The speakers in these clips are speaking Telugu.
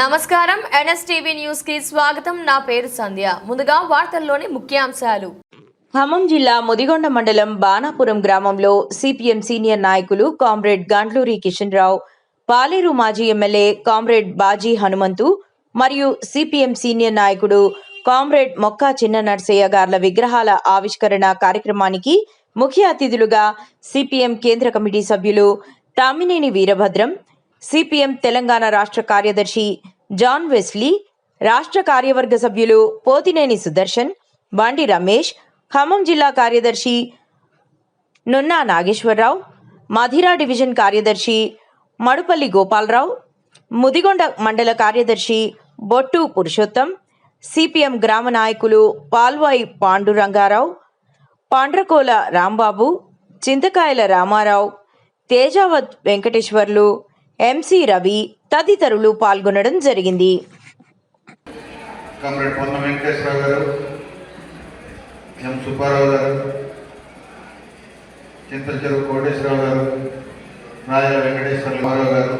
నమస్కారం. ఎన్ఎస్టీవీ న్యూస్కి స్వాగతం. నా పేరు సంధ్య. ముందుగా వార్తల్లోని ముఖ్యాంశాలు. ఖమ్మం జిల్లా ముదిగొండ మండలం బాణాపురం గ్రామంలో సిపిఎం సీనియర్ నాయకులు కామ్రేడ్ గాండ్లూరి కిషన్ రావు పాలేరు మాజీ ఎమ్మెల్యే కామ్రేడ్ బాజీ హనుమంతు మరియు సిపిఎం సీనియర్ నాయకుడు కామ్రేడ్ మొక్కా చిన్న నర్సయ్య గార్ల విగ్రహాల ఆవిష్కరణ కార్యక్రమానికి ముఖ్య అతిథులుగా సిపిఎం కేంద్ర కమిటీ సభ్యులు తామినేని వీరభద్రం సిపిఎం తెలంగాణ రాష్ట్ర కార్యదర్శి జాన్ వెస్లీ రాష్ట్ర కార్యవర్గ సభ్యులు పోతినేని సుదర్శన్ బండి రమేష్ ఖమ్మం జిల్లా కార్యదర్శి నున్నా నాగేశ్వరరావు మధిరా డివిజన్ కార్యదర్శి మడుపల్లి గోపాలరావు ముదిగొండ మండల కార్యదర్శి బొట్టు పురుషోత్తం సిపిఎం గ్రామ నాయకులు పాల్వాయి పాండురంగారావు పాండ్రకోల రాంబాబు చింతకాయల రామారావు తేజావత్ వెంకటేశ్వర్లు ఎంసి రవి తదితరులు పాల్గొనడం జరిగింది. కమ్రేడ్ పొన్న వెంకటేశ్వరరావు గారు ఎం సుబ్బారావు గారు చింతల చెరువు కోటేశ్వరరావు గారు రాయల వెంకటేశ్వరరావు గారు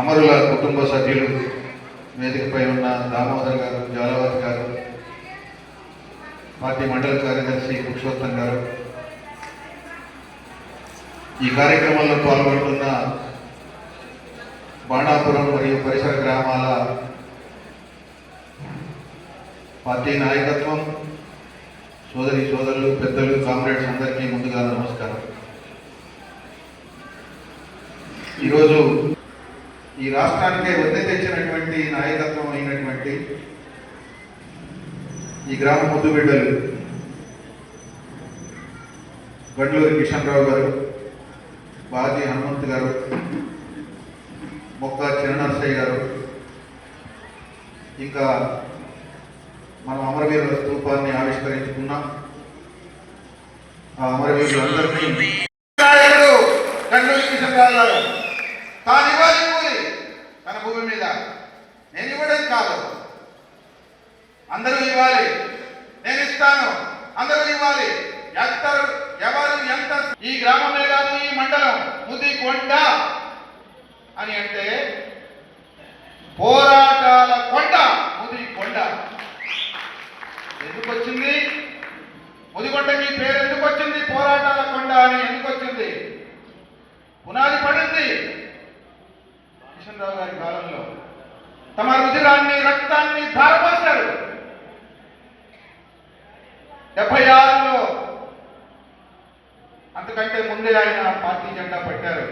అమరుల కుటుంబ సభ్యులు వేదికపై ఉన్న దామోదర్ గారు జాలవత్ గారు పార్టీ మండల కార్యదర్శి పురుషోత్తం గారు ఈ కార్యక్రమంలో పాల్గొంటున్న బాణాపురం మరియు పరిసర గ్రామాల పార్టీ నాయకత్వం సోదరి సోదరులు పెద్దలు కామ్రేడ్స్ అందరికీ ముందుగా నమస్కారం. ఈరోజు ఈ రాష్ట్రానికే వద్దె తెచ్చినటువంటి నాయకత్వం అయినటువంటి ఈ గ్రామ ముద్దు బిడ్డలు గండ్లూరి కిషన్ రావు గారు బాజీ హనుమంత్ గారు మొక్క చిన్ననరసయ్య గారు ఇంకా మనం అమరవీరుల స్థూపాన్ని ఆవిష్కరించుకున్నాం. ఆ అమరవీరులందరినీ తాను ఇవ్వాలి కూలి తన భూమి మీద. నేను ఇవ్వడం కాదు. అందరూ ఇవ్వాలి. నేను ఇస్తాను. అందరూ ఇవ్వాలి. ఎంతరు ఎవరు ఎంత ఈ గ్రామమే కాదు ఈ మండలం? ముది కొండ. అని అంటే పోరాటాల కొండ. ముది కొండ. ఎందుకు వచ్చింది ముదిగొండకి ఈ పేరు ఎందుకు వచ్చింది పోరాటాల కొండ అని ఎందుకు వచ్చింది పునాది పడింది కిషన్రావు గారి కాలంలో తమ రుధిరాన్ని రక్తాన్ని ధారపోశారు డెబ్బై ఆరులో అంతకంటే ముందే ఆయన పార్టీ జెండా పట్టారు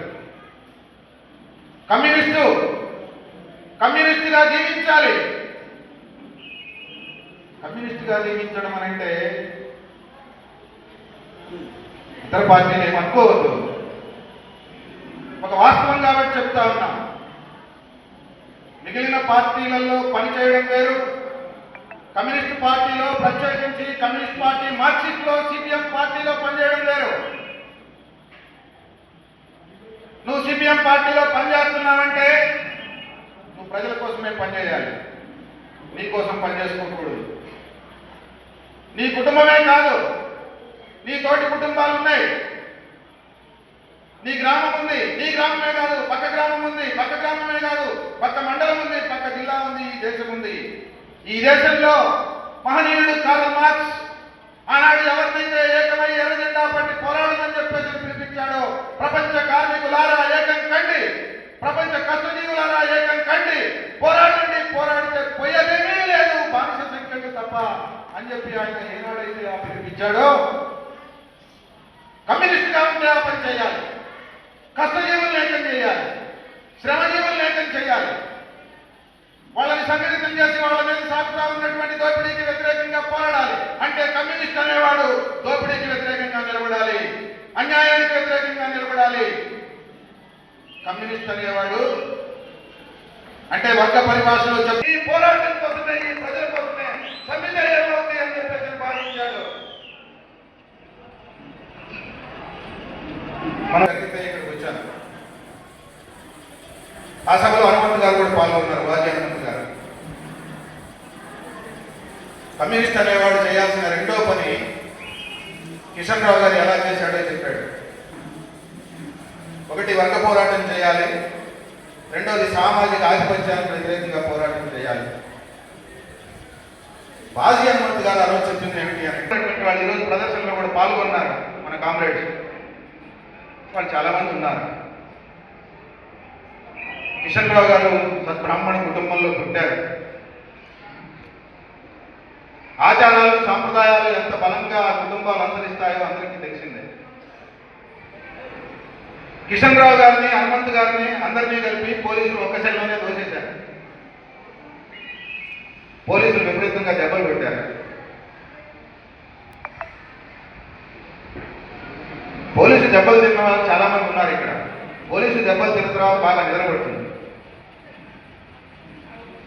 కమ్యూనిస్టు కమ్యూనిస్టుగా జీవించాలి కమ్యూనిస్ట్గా నియమించడం అని అంటే ఇతర పార్టీలు ఏమనుకోవద్దు ఒక వాస్తవం కాబట్టి చెప్తా ఉన్నాం. మిగిలిన పార్టీలలో పనిచేయడం వేరు. కమ్యూనిస్ట్ పార్టీలో ప్రత్యేకించి కమ్యూనిస్ట్ పార్టీ మార్క్సిస్ట్లో సిపిఎం పార్టీలో పనిచేయడం వేరు. నువ్వు సిపిఎం పార్టీలో పనిచేస్తున్నావంటే నువ్వు ప్రజల కోసమే పనిచేయాలి నీ కోసం పనిచేసుకోకూడదు నీ కుటుంబమే కాదు. నీ తోటి కుటుంబాలు ఉన్నాయి. నీ గ్రామం ఉంది. నీ గ్రామమే కాదు. పక్క గ్రామం ఉంది. పక్క గ్రామమే కాదు. పక్క మండలం ఉంది. పక్క జిల్లా ఉంది. ఈ దేశం ఉంది. ఈ దేశంలో మహనీయుడు కార్ల్ మార్క్స్ ఆనాడు ఎవరినైతే ఏకమై ఎర్ర జెండా పట్టి పోరాడమని చెప్పేసి పిలిపించాడో ప్రపంచ కార్మికులారా ఏకం కండి. ప్రపంచ కష్టజీవులారా ఏకం కండి. పోరాడండి అని చెప్పి ఆయన ఏనాడైతే ఆ పిలిపించాడో కమ్యూనిస్ట్గా ఉంటే ఆ పని చేయాలి. కష్టజీవులు లేఖం చేయాలి. శ్రమజీవులు లేఖం చేయాలి. వాళ్ళని సంఘటితం చేసి వాళ్ళ మీద సాగుతా ఉన్నటువంటి దోపిడీకి వ్యతిరేకంగా పోరాడాలి. అంటే కమ్యూనిస్ట్ అనేవాడు దోపిడీకి వ్యతిరేకంగా నిలబడాలి. అన్యాయానికి వ్యతిరేకంగా నిలబడాలి. కమ్యూనిస్ట్ అనేవాడు అంటే వర్గ పరిభాషలో చెప్పి పోరాటం కోసమే ఈ ప్రజల కోసమే సమ్మిత ఏమవుతుంది అని చెప్పేసి భావించాడు మనం జరిగితే ఇక్కడికి వచ్చాను. ఆ సభలో హనుమంతు గారు కూడా పాల్గొన్నారు వాజీ హనుమంతు గారు. కమ్యూనిస్ట్ అనేవాడు చేయాల్సిన రెండో పని కిషన్ రావు గారు ఎలా చేశాడో చెప్పాడు. ఒకటి వర్గ పోరాటం చేయాలి రెండవది సామాజిక ఆధిపత్యానికి వ్యతిరేకంగా పోరాటం చేయాలి. బాజీ హనుమంత్ గారు ఆలోచించింది ఏమిటి అని. వాళ్ళు ఈరోజు ప్రదర్శనలో కూడా పాల్గొన్నారు మన కామ్రేడ్స్. వాళ్ళు చాలామంది ఉన్నారు. కిషన్ రావు గారు సద్బ్రాహ్మణ కుటుంబంలో పుట్టారు. ఆచారాలు సాంప్రదాయాలు ఎంత బలంగా ఆ కుటుంబాలు అనుసరిస్తాయో అందరికీ తెలిసిందే. కిషన్ రావు గారిని హనుమంత్ గారిని అందరినీ కలిపి పోలీసులు ఒక్కసారిలోనే సెల్లోనే పోలీసులు విపరీతంగా దెబ్బలు పెట్టారు పోలీసు దెబ్బలు తిన్న వాళ్ళు చాలా మంది ఉన్నారు ఇక్కడ. పోలీసు దెబ్బలు తిన్న తర్వాత బాగా నిద్రపడుతుంది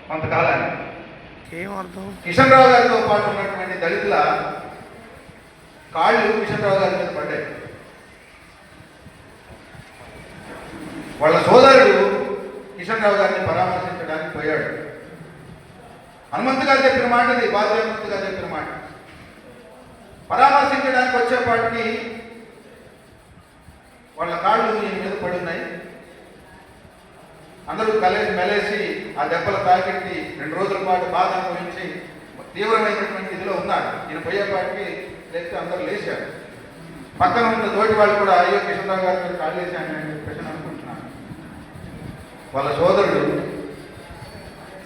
కొంతకాలానికి. కిషన్ రావు గారితో పాటు ఉన్నటువంటి దళితుల కాళ్ళు కిషన్ రావు గారి మీద పడ్డాయి. వాళ్ళ సోదరుడు కిషన్ రావు గారిని పరామర్శించడానికి పోయాడు. హనుమంతు గారు చెప్పిన మాట ఇది బాజీ హనుమంతు గారు చెప్పిన మాట. పరామర్శించడానికి వచ్చేపాటికి వాళ్ళ కాళ్ళు ఈయన మీద పడి ఉన్నాయి అందరూ కలిసి మెలేసి ఆ దెబ్బలు తాకెట్టి రెండు రోజుల పాటు బాధ అనుభవించి తీవ్రమైనటువంటి ఇదిలో ఉన్నారు. ఈయన పోయేపాటికి లేస్తే అందరూ లేచారు. పక్కన ఉన్న తోటి వాళ్ళు కూడా అయ్యో కిషన్రావు గారు మీరు కాళ్ళు వేసాను అని చెప్పేసి అనుకుంటున్నాను వాళ్ళ సోదరుడు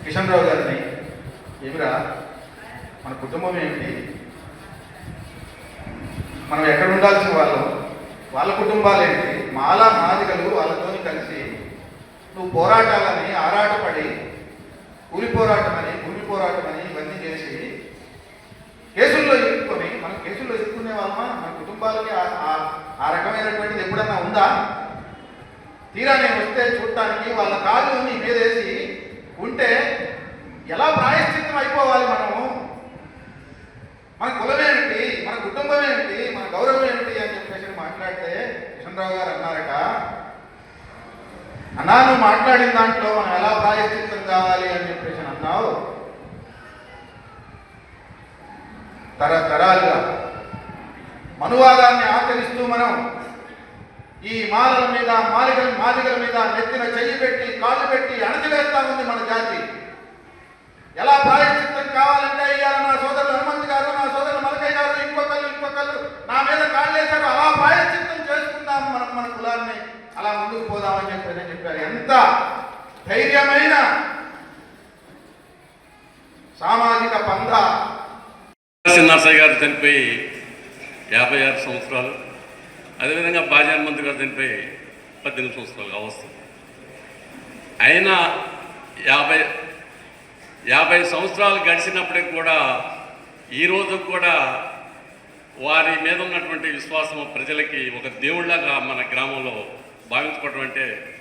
కిషన్ రావు గారిని ఏమిరా మన కుటుంబం ఏంటి? మనం ఎక్కడ ఉండాల్సిన వాళ్ళం? వాళ్ళ కుటుంబాలేంటి? మాలా మాదిగలు వాళ్ళతోని కలిసి నువ్వు పోరాటాలని ఆరాటపడి కూలి పోరాటం అని భూమి పోరాటం అని ఇవన్నీ చేసి కేసుల్లో ఇరుక్కొని మనం కేసుల్లో ఇరుక్కునే వాళ్ళమా? మన కుటుంబాలకి ఆ- ఆ- రకమైనటువంటిది ఎప్పుడన్నా ఉందా? తీరా నేను వస్తే చూడటానికి వాళ్ళ కాదు నీ మీదేసి ఉంటే ఎలా ప్రాయశ్చిత్తం అయిపోవాలి మనము మన కులం ఏమిటి మన కుటుంబం ఏమిటి మన గౌరవం ఏమిటి అని చెప్పేసి మాట్లాడితే కిషన్రావు గారు అన్నారట. అన్నా నువ్వు మాట్లాడిన దాంట్లో మనం ఎలా ప్రాయశ్చిత్తం కావాలి? అని చెప్పేసి అన్నావు. తరతరాలుగా మనువాదాన్ని ఆచరిస్తూ మనం ఈ మాలల మీద మాలికల మాదిగల మీద నెత్తిన చెయ్యి పెట్టి కాళ్ళు పెట్టి అణచివేస్తా ఉంది మన జాతి. ఎలా ప్రాయశ్చిత్తం కావాలంటే అయ్యారు నా సోదరులు హనుమంత్ గారు నా సోదరులు మలకయ్య గారు ఇంకొకళ్ళు ఇంకొకళ్ళు నా మీద కాళ్ళేశారు అలా ప్రాయశ్చిత్తం మనం మన కులాన్ని అలా ముందుకు పోదామని చెప్పి నేను చెప్పారు. ఎంత ధైర్యమైన సామాజిక పంద నరసయ్య గారు చనిపోయి యాభై ఆరు సంవత్సరాలు అదేవిధంగా బాజాన్ మంత్రి గారు చనిపోయి పద్దెనిమిది సంవత్సరాలు అవస్తుంది అయినా యాభై యాభై సంవత్సరాలు గడిచినప్పటికి కూడా ఈ కూడా వారి మీద ఉన్నటువంటి విశ్వాసం ప్రజలకి ఒక దేవుళ్ళగా మన గ్రామంలో భావించుకోవటం అంటే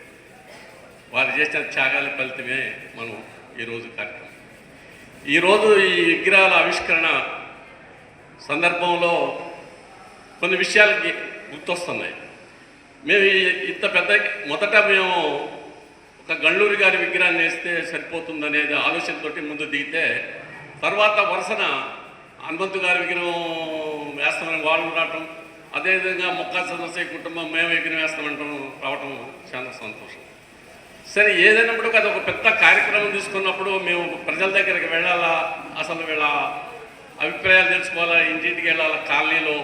వారు చేసిన త్యాగాల ఫలితమే మనం ఈరోజు కార్యక్రమం. ఈరోజు ఈ విగ్రహాల ఆవిష్కరణ సందర్భంలో కొన్ని విషయాలకి గుర్తొస్తున్నాయి. మేము ఇంత పెద్ద మొదట మేము ఒక గండూరి గారి విగ్రహాన్ని వేస్తే సరిపోతుందనేది ఆలోచనతోటి ముందు దిగితే తర్వాత వరుసన హనుమంతు గారి విగ్రహం వేస్తామని వాళ్ళు రావటం అదేవిధంగా మొక్క సదస్య కుటుంబం మేము ఎగిరి వేస్తామంటాం రావటం చాలా సంతోషం. సరే ఏదైనప్పుడు అది ఒక పెద్ద కార్యక్రమం తీసుకున్నప్పుడు మేము ప్రజల దగ్గరికి వెళ్ళాలా? అసలు వీళ్ళ అభిప్రాయాలు తెలుసుకోవాలా? ఇంటింటికి వెళ్ళాలా? కాలనీలో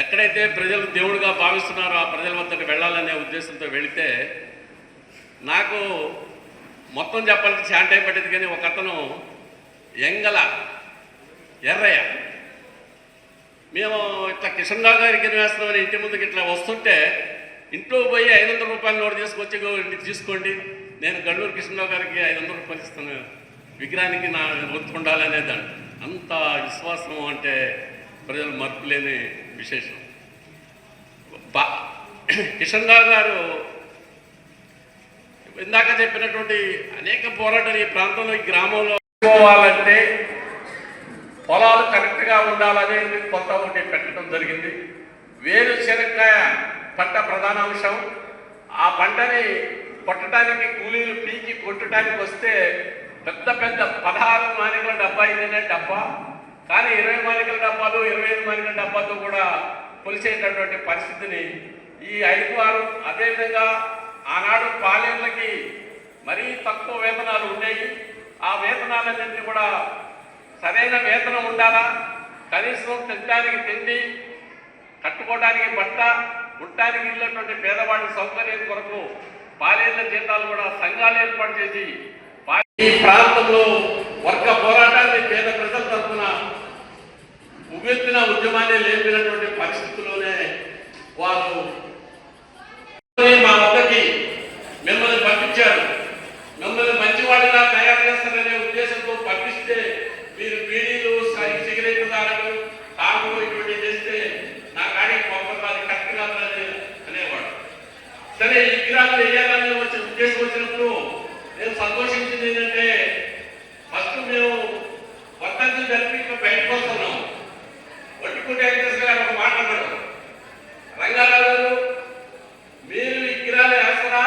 ఎక్కడైతే ప్రజలు దేవుడిగా భావిస్తున్నారో ఆ ప్రజల వద్దకు వెళ్ళాలనే ఉద్దేశంతో వెళితే నాకు మొత్తం చెప్పాలంటే చాలా టైం కానీ ఒక అతను ఎంగల ఎర్రయ్య. మేము ఇట్లా కిషన్రావు గారికి వేస్తున్నామని ఇంటి ముందుకు ఇట్లా వస్తుంటే ఇంట్లో పోయి ఐదు వందల రూపాయలు నోటు తీసుకొచ్చి తీసుకోండి. నేను గళ్ళూరు కిషన్రావు గారికి ఐదు వందల రూపాయలు ఇస్తాను. విగ్రహానికి నా గుర్తు ఉండాలనే దాన్ని అంత విశ్వాసం అంటే ప్రజలు మర్పులేని విశేషం. బా కిషన్ రావు గారు ఇందాక చెప్పినటువంటి అనేక పోరాటాలు ఈ ప్రాంతంలో ఈ గ్రామంలో పోవాలంటే పొలాలు కరెక్ట్గా ఉండాలనేది కొత్త ఒకటి పెట్టడం జరిగింది. వేరుశెనక్కాయ పంట ప్రధాన అంశం. ఆ పంటని కొట్టడానికి కూలీలు పీకి కొట్టడానికి వస్తే పెద్ద పెద్ద పదహారు మానికల డబ్బా ఇదేనే డబ్బా. కానీ ఇరవై మానికల డబ్బాలు ఇరవై ఐదు మానికల డబ్బాతో కూడా కొలిసేటటువంటి పరిస్థితిని ఈ ఐదు వారు అదేవిధంగా ఆనాడు పాలేళ్ళకి మరీ తక్కువ వేతనాలు ఉండేవి ఆ వేతనాలన్నింటినీ కూడా సరైన వేతనం ఉండాలా? కనీసం తినడానికి తిండి కట్టుకోవడానికి బట్ట ఉండటానికి ఇల్లేటువంటి పేదవాడి సౌకర్యం కొరకు పాలేళ్ళ జీతాలు కూడా సంఘాలు ఏర్పాటు చేసి ఈ ప్రాంతంలో వర్గ పోరాటాన్ని పేద ప్రజల తరఫున ఉగెత్తిన ఉద్యమాన్ని లేపినటువంటి పరిస్థితుల్లోనే వారు మా వద్దకి మిమ్మల్ని పంపించారు. మిమ్మల్ని మంచివాడిగా తయారు చేస్తారనే ఉద్దేశంతో పంపిస్తే మీరు బీడీలు సిగరెట్ దారులు తాగుడు ఇటువంటి చేస్తే నా కాడికి పంపడం కరెక్ట్ కాదు అనేవాడు. సరే ఈ విగ్రహాలు వేయాలని వచ్చి ఉద్దేశం వచ్చినప్పుడు నేను సంతోషించింది ఏంటంటే ఫస్ట్ మేము వర్తంతి జరిపి ఇంకా బయటకు వస్తున్నాం. వట్టుకుంటే వెంకటేశ్వర గారు ఒక మాట అన్నాడు రంగారావు గారు మీరు ఈ కిరాలు వేస్తారా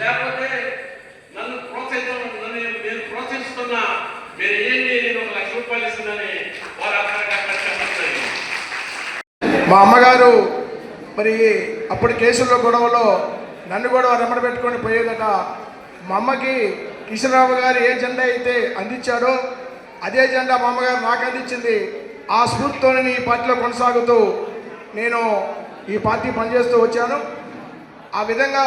లేకపోతే నన్ను ప్రోత్సహించడం నన్ను నేను ప్రోత్సహిస్తున్నా మీరు ఏంటి నేను ఒక లక్ష రూపాయలు ఇస్తున్నానని వారు అక్కడ చెప్పడం జరిగింది. మా అమ్మగారు మరి అప్పుడు కేసుల్లో గొడవలో నన్ను కూడా రెమ్మడ పెట్టుకొని పోయేదట మా అమ్మకి కిషన్రావు గారు ఏ జెండా అయితే అందించాడో అదే జెండా మా అమ్మగారు నాకు అందించింది. ఆ స్ఫూర్తితో ఈ పార్టీలో కొనసాగుతూ నేను ఈ పార్టీ పనిచేస్తూ వచ్చాను. ఆ విధంగా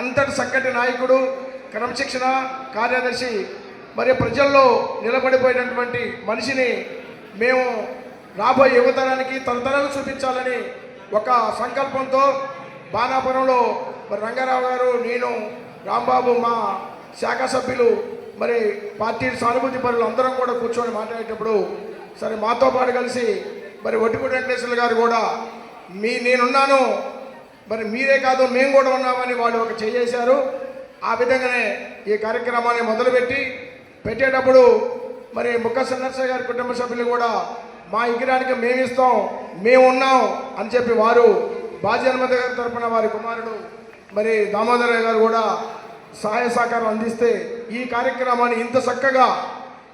అంతటి చక్కటి నాయకుడు క్రమశిక్షణ కార్యదర్శి మరి ప్రజల్లో నిలబడిపోయినటువంటి మనిషిని మేము రాబోయే యువతరానికి తరతరాలు చూపించాలని ఒక సంకల్పంతో బాణాపురంలో మరి రంగారావు గారు నేను రాంబాబు మా శాఖ సభ్యులు మరి పార్టీ సానుభూతి పనులు అందరం కూడా కూర్చొని మాట్లాడేటప్పుడు సరే మాతో పాటు కలిసి మరి ఒట్టిపూడి వెంకటేశ్వర గారు కూడా మీ నేనున్నాను మరి మీరే కాదు మేము కూడా ఉన్నామని వాళ్ళు ఒక చేశారు ఆ విధంగానే ఈ కార్యక్రమాన్ని మొదలుపెట్టి పెట్టేటప్పుడు మరి ముక్క సన్నర్సయ్య గారి కుటుంబ సభ్యులు కూడా మా విగ్రహానికి మేము ఇస్తాం మేము ఉన్నాం అని చెప్పి వారు బాజన్మత గారి తరపున వారి కుమారుడు మరి దామోదరయ్య గారు కూడా సహాయ సహకారం అందిస్తే ఈ కార్యక్రమాన్ని ఇంత చక్కగా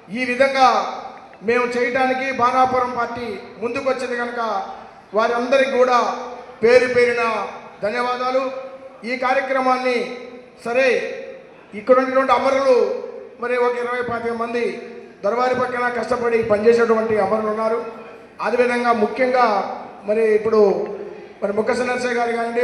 ఈ విధంగా మేము చేయడానికి బాణాపురం పార్టీ ముందుకొచ్చింది కనుక వారందరికీ కూడా పేరు పేరిన ధన్యవాదాలు. ఈ కార్యక్రమాన్ని సరే ఇక్కడ ఉన్నటువంటి అమరులు మరి ఒక ఇరవై పాతిక మంది దొరవారి పక్కన కష్టపడి పనిచేసేటువంటి అమరులు ఉన్నారు. అదేవిధంగా ముఖ్యంగా మరి ఇప్పుడు మరి ముక్క నరసయ్య గారు కానివ్వండి